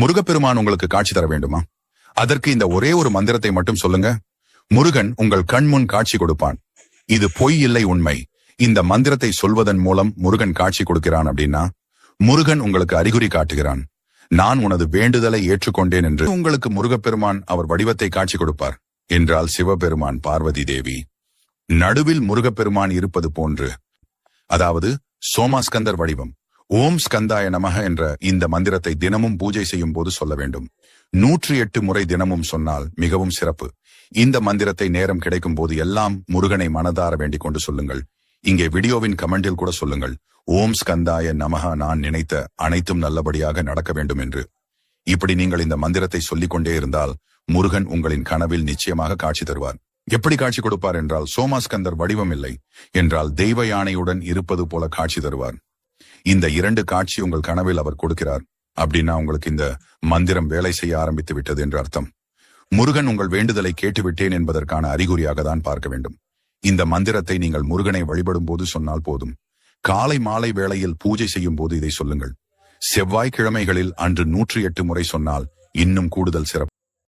முருகப்பெருமான் உங்களுக்கு காட்சி தர வேண்டுமா? அதற்கு இந்த ஒரே ஒரு மந்திரத்தை மட்டும் சொல்லுங்க. முருகன் உங்கள் கண் முன் காட்சி கொடுப்பான். இது பொய் இல்லை உண்மை. இந்த மந்திரத்தை சொல்வதன் மூலம் முருகன் காட்சி கொடுக்கிறான் அப்படின்னா முருகன் உங்களுக்கு அறிகுறி காட்டுகிறான். நான் உனது வேண்டுதலை ஏற்றுக்கொண்டேன் என்று உங்களுக்கு முருகப்பெருமான் அவர் வடிவத்தை காட்சி கொடுப்பார். என்றால் சிவபெருமான் பார்வதி தேவி நடுவில் முருகப்பெருமான் இருப்பது போன்று அதாவது சோமாஸ்கந்தர் வடிவம். ஓம் ஸ்கந்தாய நமக என்ற இந்த மந்திரத்தை தினமும் பூஜை செய்யும் போது சொல்ல வேண்டும். நூற்றி எட்டு முறை தினமும் சொன்னால் மிகவும் சிறப்பு. இந்த மந்திரத்தை நேரம் கிடைக்கும் போது எல்லாம் முருகனை மனதார வேண்டிக் கொண்டு சொல்லுங்கள். இங்கே வீடியோவின் கமெண்டில் கூட சொல்லுங்கள். ஓம் ஸ்கந்தாய நமக நான் நினைத்த அனைத்தும் நல்லபடியாக நடக்க வேண்டும் என்று. இப்படி நீங்கள் இந்த மந்திரத்தை சொல்லிக் கொண்டே இருந்தால் முருகன் உங்களின் கனவில் நிச்சயமாக காட்சி தருவார். எப்படி காட்சி கொடுப்பார் என்றால் சோமாஸ்கந்தர் வடிவம் இல்லை. என்றால் தெய்வ யானையுடன் இருப்பது போல காட்சி தருவார். இந்த இரண்டு காட்சி உங்கள் கனவில் அவர் கொடுக்கிறார். அப்படின்னா உங்களுக்கு இந்த மந்திரம் வேலை செய்ய ஆரம்பித்து விட்டது என்று அர்த்தம். முருகன் உங்கள் வேண்டுதலை கேட்டுவிட்டேன் என்பதற்கான அறிகுறியாக தான் பார்க்க வேண்டும். இந்த மந்திரத்தை நீங்கள் முருகனை வழிபடும் போது சொன்னால் போதும். காலை மாலை வேளையில் பூஜை செய்யும் போது இதை சொல்லுங்கள். செவ்வாய்க்கிழமைகளில் அன்று நூற்றி எட்டு முறை சொன்னால் இன்னும் கூடுதல் சிறப்பு.